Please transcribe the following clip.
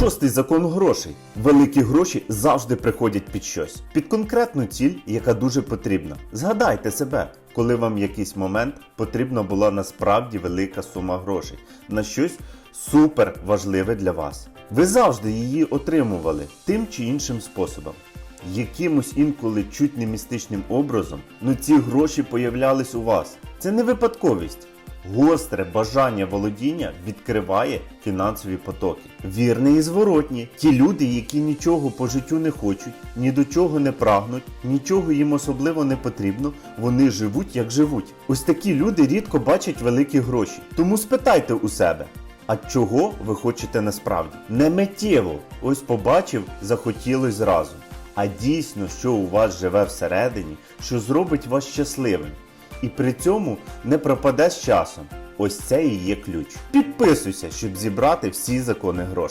Шостий закон грошей. Великі гроші завжди приходять під щось, під конкретну ціль, яка дуже потрібна. Згадайте себе, коли вам в якийсь момент потрібна була насправді велика сума грошей на щось супер важливе для вас. Ви завжди її отримували тим чи іншим способом. Якимось інколи чуть не містичним образом, ну ці гроші появлялись у вас. Це не випадковість. Гостре бажання володіння відкриває фінансові потоки. Вірне і зворотні. Ті люди, які нічого по життю не хочуть, ні до чого не прагнуть, нічого їм особливо не потрібно, вони живуть як живуть. Ось такі люди рідко бачать великі гроші. Тому спитайте у себе. А чого ви хочете насправді? Не миттєво. Ось побачив, захотілось зразу. А дійсно, що у вас живе всередині, що зробить вас щасливим. І при цьому не пропаде з часом. Ось це і є ключ. Підписуйся, щоб зібрати всі закони грошей.